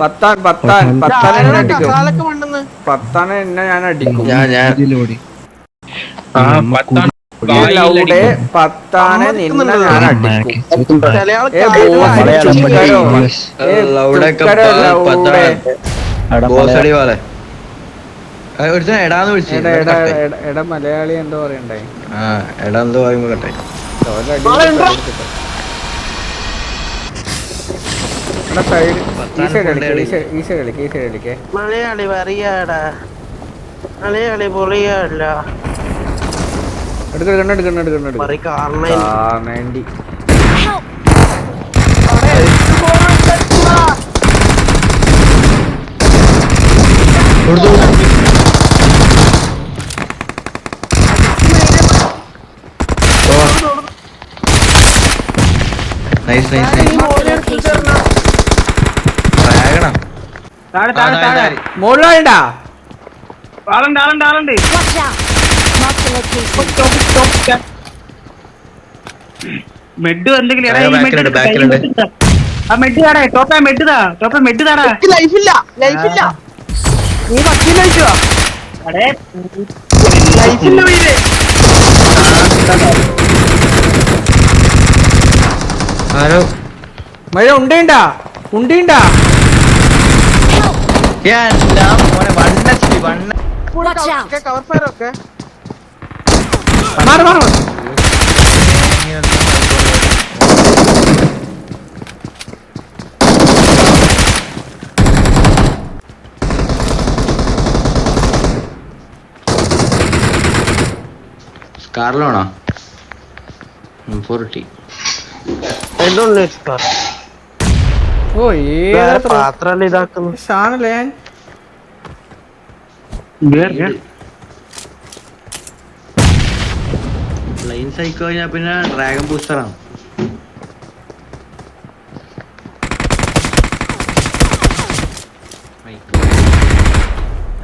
പത്താൻ പത്താൻ പത്താൻ ഞാൻ അടിക്കും. ഞാൻ അടിക്കും. എടാന്ന് എടാ മലയാളി എന്തോ പറയണ്ടേ? ആ എടാ എന്തോ പറയുമ്പോ കട്ടെ സൈഡ് ഈ സൈഡ് കളിക്ക് ഈ സൈഡ് ഈ സൈഡ് കളിക്ക് ഈ സൈഡ് കളിക്ക്. മലയാളി പറയാടാ മലയാളി പൊളിയാടല്ല. എടുക്ക എടുക്കണ്ട എടുക്കണ്ട എടുക്കണ്ട എടുക്കണ്ട നൈസ് നൈസ് നൈസ് താഴെ താഴെ താഴെ. മുകളിലാണ്ടാ ആളുണ്ട് ആളുണ്ട് ആളുണ്ട്. Watch out! Mark the location. മെഡ് എന്തെങ്കിലും എടാ, ഈ മെഡ് എടുക്ക്. ആ മെഡ് താടാ ടോപ്പ മെഡ് താ ടോപ്പ മെഡ് താടാ ലൈഫില്ല ലൈഫില്ല നീ വക്കീൽ അയച്ചോ അടേ ലൈഫില്ല വീട്. ആരോ? മഴ ഉണ്ടേണ്ടാ? ഉണ്ടേണ്ടാ? എല്ലാം മോനെ വണ്ണച്ചി വണ്ണ. കവർ ഫയർ ഒക്കെ. മാറി മാറി കാറിലാണോ ഫോർട്ടി എന്തോ സ്കാർ ഓ വേറെ ഏതാ പാത്രം ഇതാക്കുന്നു സാധനല്ലേ ഞാൻ? ലൈൻ സൈക്കോ കഴിഞ്ഞാൽ പിന്നെ ഡ്രാഗൺ ബൂസ്റ്ററാണ്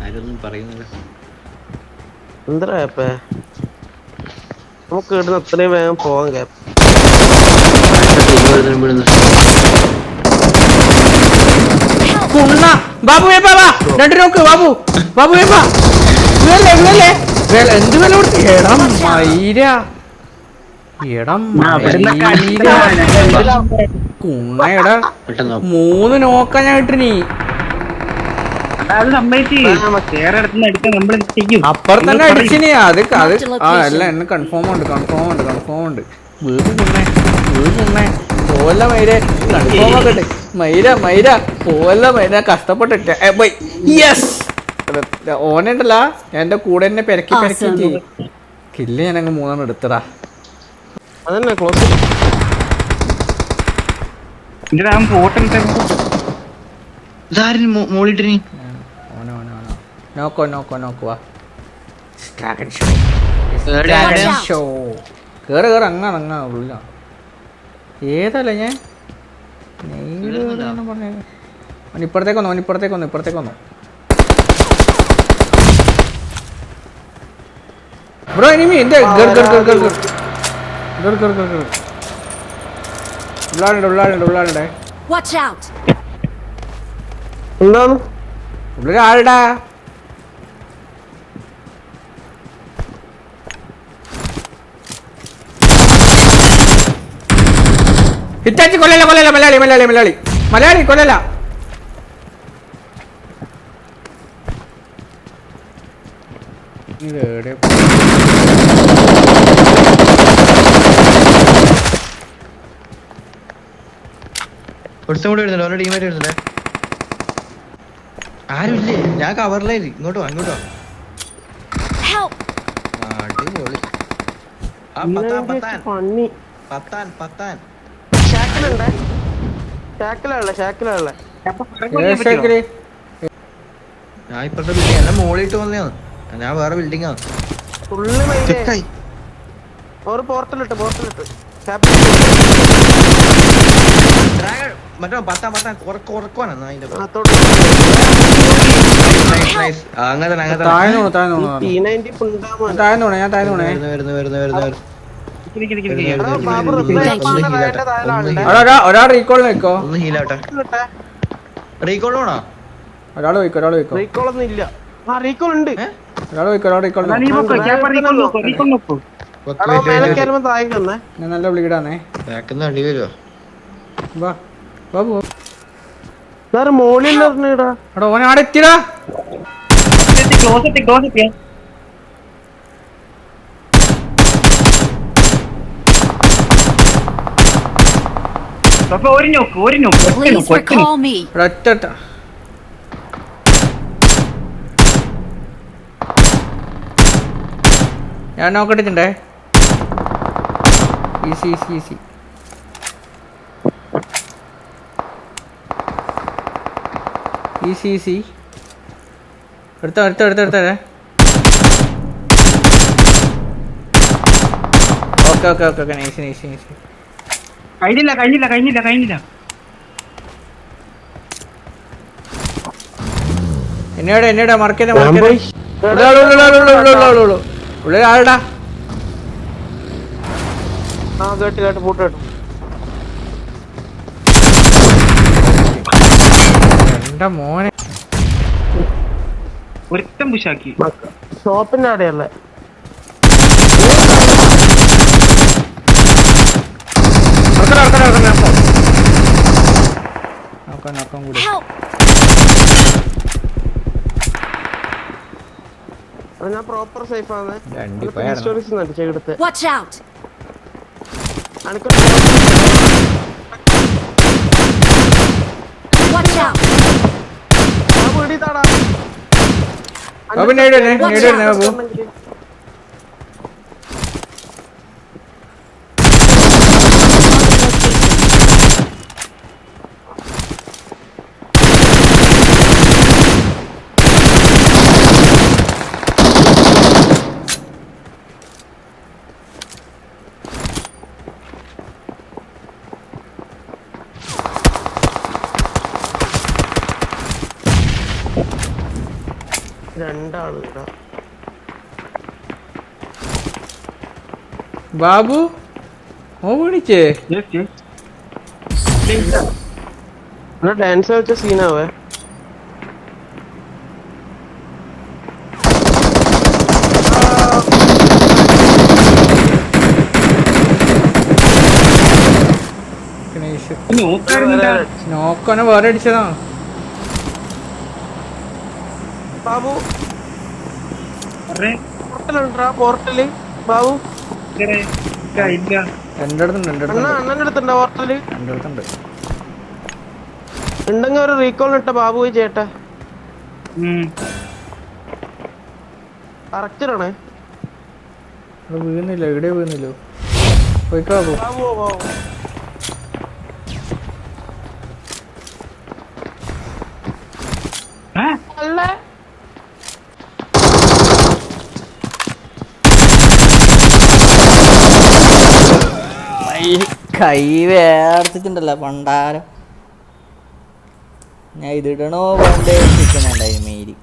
ആരൊന്നും പറയുന്നില്ല. എന്താ നമുക്ക് ഇവിടുന്ന് അത്രയും വേഗം പോവാൻ കേപ്പ് കുണ്ണ ബാബു വേപ്പാ വാ. രണ്ടു നോക്ക് ബാബു. ബാബു വേപ്പാ. ഇവല്ലേ ഇവല്ലേ വേല എന്ത് വില കൊടുത്തു? എടാ മൈര. എടം മൈര. കുണ്ണയുടെ നോക്ക്. മൂന്ന് നോക്കാൻ ഞാൻ ഇട്ടിനി. അപ്പുറം സമ്മതിച്ച്. വേറെ ഇടത്തുനിന്ന് അടിക്കാൻ നമ്മൾ ചെയ്യും? അപ്പുറത്ത് തന്നെ നിങ്ങൾ അടിച്ചിനി. അത് അത് ആ. അല്ല എന്നെ കൺഫേം ഉണ്ട് കൺഫേം ഉണ്ട് കൺഫേം ഉണ്ട്. വീട് കുണ്ണേ വീട് കുണ്ണേ പോവല്ല മൈരെ. നോക്കട്ടെ മൈര മൈര പോവല്ല മൈര. കഷ്ടപ്പെട്ടിട്ട്. പോയി യെസ് ഓനുണ്ടല്ല. എന്റെ കൂടെ എന്നെ പെരക്കി പെരക്കി കില്ല് ഞാൻ അങ്ങ് മൂന്നെണ്ണം എടുത്തടാ. അതന്നെ ക്ലോസ് ഷോ കേറ് കേറ്. അങ്ങാണ് അങ്ങാ ഉള്ളിലാണ് ഏതല്ലേ ഞാൻ? പറഞ്ഞു ഇപ്പുറത്തേക്ക് വന്നു ഇപ്പുറത്തേക്ക് വന്നു ഇപ്പുറത്തേക്ക് വന്നു. ബ്രോ എനിമി എന്റെ ഉള്ളാളുണ്ട് ഉള്ളാളുണ്ട് ഉള്ളാളുണ്ടേ. ഉള്ളാളുടെ ആളുടാ ചാച്ചി കൊല്ലല കൊല്ലല മലയാളി മലയാളി മലയാളി. മലയാളി കൊല്ലല ഒരുത്തം കൂടെ ഞാൻ കവറിലായി ഇങ്ങോട്ട് വാ ഇങ്ങോട്ട് ആ പത്താൻ പത്താൻ പത്താൻ. ഞാൻ ഇപ്പഴത്തെ ബിൽഡിംഗ് എല്ലാം മോളിട്ട് വന്നതാണ്. ഞാൻ വേറെ ബിൽഡിംഗ് ആണ്. ഫുള്ള് മൈലായി ഒരു പോർട്ടലിട്ട് പോർട്ടലിട്ട് മറ്റോ പത്താ പത്താ കുറക്ക് കുറക്കുവാണ് അങ്ങനെ അങ്ങനെ താഴ്ന്നു താഴ്ന്നു താഴ്ന്നു ഞാൻ താഴ്ന്നു വരുന്നു വരുന്നു വരുന്നു. ഒരാൾ റീകോൾ നിൽക്കോ ഒന്ന് ഹീലാട്ടെ. റീകോൾ വേണോ? ഒരാൾ പോയിക്കോ ഒരാൾ പോയിക്കോ റീകോൾ ഒന്നും ഇല്ല. ആ റീകോൾ ഉണ്ട്? ഒരാൾ പോയിക്കോ ഒരാൾ റീകോൾ ഞാൻ നല്ല ബ്ലീഡാണേ ബാക്കിന്ന് അടി വരുവോ? വാ ബാബു വേറെ മോളിൽ ഓൻ ആടെ എത്തിടാ എത്തി, ക്ലോസ് എത്തി, ക്ലോസ് എത്തി. ഒരു നോക്ക് ഒരു നോക്ക് ഒറ്റ ഞാൻ നോക്കട്ടിട്ടുണ്ടേ easy easy easy easy easy എടുത്തോ എടുത്തോ എടുത്തോ എടുത്തേ okay okay okay okay nice nice nice കഴിഞ്ഞില്ല കഴിഞ്ഞില്ല കഴിഞ്ഞില്ല കഴിഞ്ഞില്ല. എന്നോട് എന്നോട് മറക്കില്ല ആളുടാ ആ കേട്ട് കേട്ട് പൂട്ട് കേട്ടു. എന്റെ മോനെ. ഒരുത്തം പുഷാക്കി ഷോപ്പിന്റെ അവിടെയല്ലേ നോക്കാം നോക്കാം കൂടി. ഞാൻ പ്രോപ്പർ സേഫ് ആണ് രണ്ടി സ്റ്റോറീസ് അടിച്ചെടുത്ത് Watch out! അനക്ക് Watch out! ആ വീടി താടാ ബാബു നേടി തന്നെ ബാബു രണ്ടാൾ ഇടാ ബാബു ഓ വിളിച്ചേ. ഡാൻസ് കളിച്ച സീനാവേ നോക്കാനും വേറെ അടിച്ചതാ. ബാബു. അറേ പോർട്ടലുണ്ടാ പോർട്ടൽ. ബാബു. അടുത്തുണ്ട് അടുത്തുണ്ട് അണ്ണന്റെ അടുത്തുണ്ടോ പോർട്ടൽ? എന്റെ അടുത്തുണ്ട് ഉണ്ടെങ്കിൽ ഒരു റീകോൾ ഇട്ട ബാബു ചേട്ട. കറക്റ്ററാണേ വീഴുന്നില്ല എവിടെ വീണില്ലോ പോയിക്കോ ബാബു ബാബു ബാബു ആ, അല്ലേ കൈ. വേർത്തിട്ടുണ്ടല്ലോ പണ്ടാരം. ഞാൻ ഇതിടണോ വേണ്ടേ നിൽക്കുന്നുണ്ടായി മേരി.